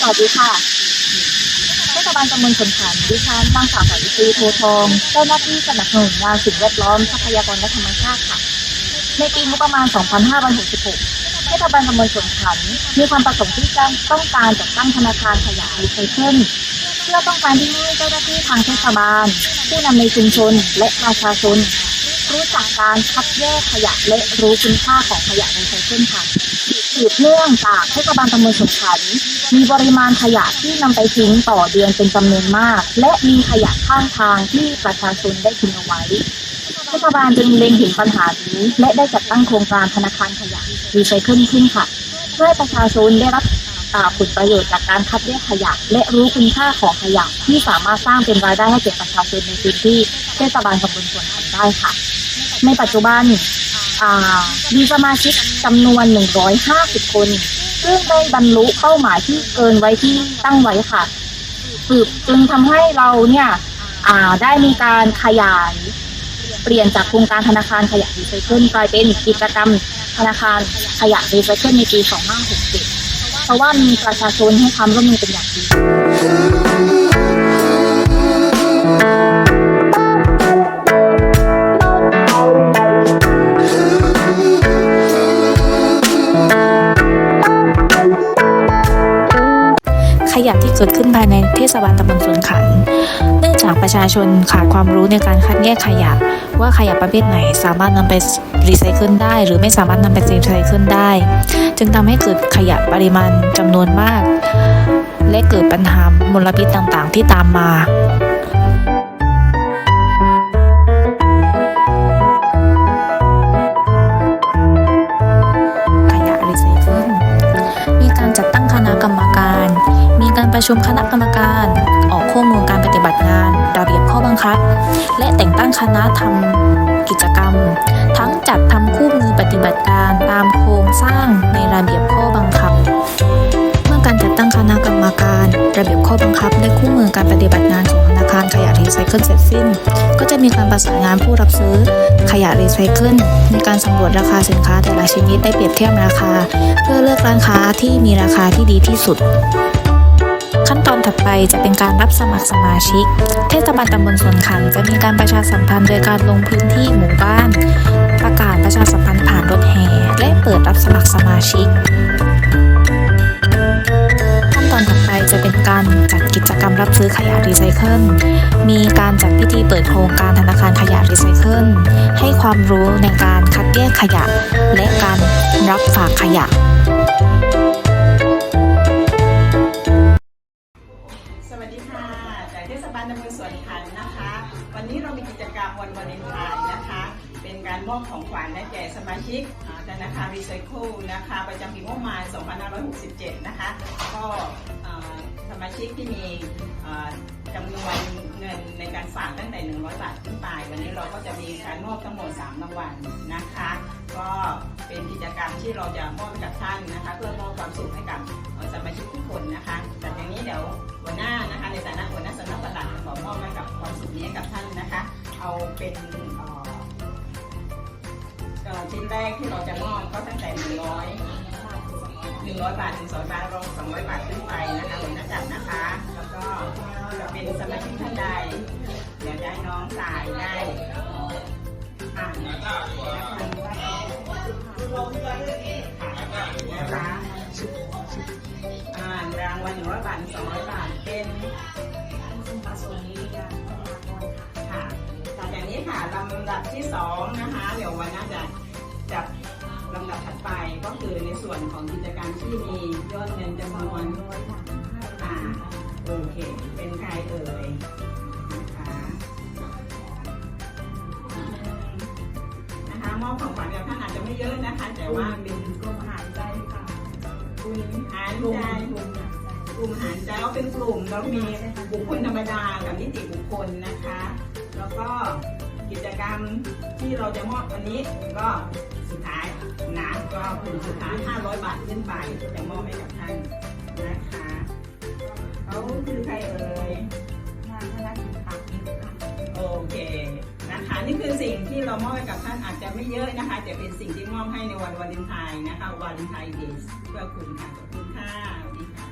สวัสดีค่ะเทศบาลตำบลสนขันดิฉันนางสาวสาวิตรีโพทอง เจ้าหน้าที่สนับสนุนงานสิ่งแวดล้อมทรัพยากรและธรรมชาติค่ะ ในปีงบประมาณ 2566 เทศบาลตำบลสนขันมีความประสงค์ที่จะต้องการจัดตั้งธนาคารขยะรีไซเคิลเพื่อต้องการที่ให้เจ้าหน้าที่ทางเทศบาล ผู้นำในชุมชนและประชาชนรู้จักการคัดแยกขยะและรู้คุณค่าของขยะรีไซเคิลค่ะ สืบเนื่องจากเทศบาลตำบลสงขลามีปริมาณขยะที่นำไปทิ้งต่อเดือนเป็นจำนวนมาก และมีขยะข้างทางที่ประชาชนได้ทิ้งเอาไว้เทศบาลจึงเล็งเห็นปัญหานี้และได้จัดตั้งโครงการธนาคารขยะรีไซเคิลขึ้นค่ะ เพื่อประชาชนได้รับผลประโยชน์จากการคัดแยกขยะ และรู้คุณค่าของขยะที่สามารถสร้างเป็นรายได้ให้แก่ประชาชนในพื้นที่เทศบาลตำบลสวนขันได้ค่ะ ในปัจจุบัน มีสมาชิกจำนวน 150 คน ซึ่งได้บรรลุเป้าหมายที่เกินไว้ที่ตั้งไว้ค่ะสืบจึงทำให้เราเนี่ยอ่าได้มีการขยายเปลี่ยนจากโครงการธนาคารขยะรีไซเคิลกลายเป็นกิจกรรมธนาคารขยะรีไซเคิลในปี 2567 เพราะว่ามีประชาชนให้ความร่วมมือเป็นอย่างดี ขยะที่เกิดขึ้นภายในเทศบาลตำบลสวนขัน เนื่องจากประชาชนขาดความรู้ในการคัดแยกขยะ ว่าขยะประเภทไหนสามารถนำไปรีไซเคิลได้ หรือไม่สามารถนำไปรีไซเคิลได้ จึงทำให้เกิดขยะปริมาณจำนวนมาก และเกิดปัญหามลพิษต่างๆ ที่ตามมา ประชุมคณะกรรมการ ออกข้อมูลการปฏิบัติงาน ระเบียบข้อบังคับ และแต่งตั้งคณะทำกิจกรรม ทั้งจัดทำคู่มือปฏิบัติการตามโครงสร้างในระเบียบข้อบังคับ เมื่อการจัดตั้งคณะกรรมการ ระเบียบข้อบังคับ และคู่มือการปฏิบัติงานของธนาคารขยะรีไซเคิลเสร็จสิ้น ก็จะมีการประสานงานผู้รับซื้อขยะรีไซเคิลในการสำรวจราคาสินค้าแต่ละชนิดได้เปรียบเทียบราคา เพื่อเลือกร้านค้าที่มีราคาที่ดีที่สุด ขั้นตอนถัดไปจะเป็นการรับสมัครสมาชิก เทศบาลตำบลสวนขันจะมีการประชาสัมพันธ์โดยการลงพื้นที่หมู่บ้าน ประกาศประชาสัมพันธ์ผ่านรถแห่และเปิดรับสมัครสมาชิก ขั้นตอนถัดไปจะเป็นการจัดกิจกรรมรับซื้อขยะรีไซเคิล มีการจัดพิธีเปิดโครงการธนาคารขยะรีไซเคิล ให้ความรู้ในการคัดแยกขยะ และการรับฝากขยะากเทศบาลตำบลสวนขันนะคะ วันนี้เรามีกิจกรรมวันวาเลนไทน์นะคะ เป็นการมอบของขวัญให้แก่สมาชิกอ่าธนาคารรีไซเคิลนะคะ ประจำปีงบประมาณ 2567 นะคะ ก็สมาชิกที่มีจำนวนเงินในการฝากตั้งแต่ 100 บาทขึ้นไป วันนี้เราก็จะมีการมอบทั้งหมด 3 รางวัลนะคะ ก็ เป็นกิจกรรมที่เราจะมอบให้กับท่านนะคะ เพื่อมอบความสุขให้กับสมาชิกทุกคนนะคะแต่อย่างนี้เดี๋ยวหัวหน้านะคะ ในฐานะหัวหน้าสำนักปลัดขอมอบให้กับความสุขนี้กับท่านนะคะ เอาเป็นชิ้นแรกที่เราจะมอบก็ตั้งแต่หนึ่งร้อยหนึ่งร้อยบาทถึงสองบาทรวมสองร้อยบาทขึ้นไปนะคะหัวหน้าจัดนะคะ แล้วก็เป็นสมาชิกท่านใดอยากจะให้น้องสายได้อ่านนะคะ นะคะอ่านรางวัลหนึ่งร้อยบาทถึงสองร้อยบาทเป็นค่ะจากอย่ากนี้ค่ะลำดับที่สองนะคะ เดี๋ยววันน่าจะจับลำดับถัดไปก็คือในส่วนของกิจการที่มียอดเงินจำนวน ไม่เยอะนะคะ แต่ว่าเป็นกลุ่มหารใจค่ะกลุ่มหารใจกลุ่มหารใจก็เป็นกลุ่มแล้วมีบุคคลธรรมดากับนิติบุคคลนะคะ แล้วก็กิจกรรมที่เราจะมอบวันนี้ก็สุดท้ายนะก็กลุ่มสุดท้าย 500 บาทขึ้นไปจะมอบให้กับท่านนะคะเขาคือใครเอ่ยโอเค นะคะนี่คือสิ่งที่เรามอบให้กับท่านอาจจะไม่เยอะนะคะแต่เป็นสิ่งที่มอบให้ในวันวาเลนไทน์นะคะวาเลนไทน์เดย์เพื่อคุณค่ะขอบคุณค่ะสวัสดีค่ะ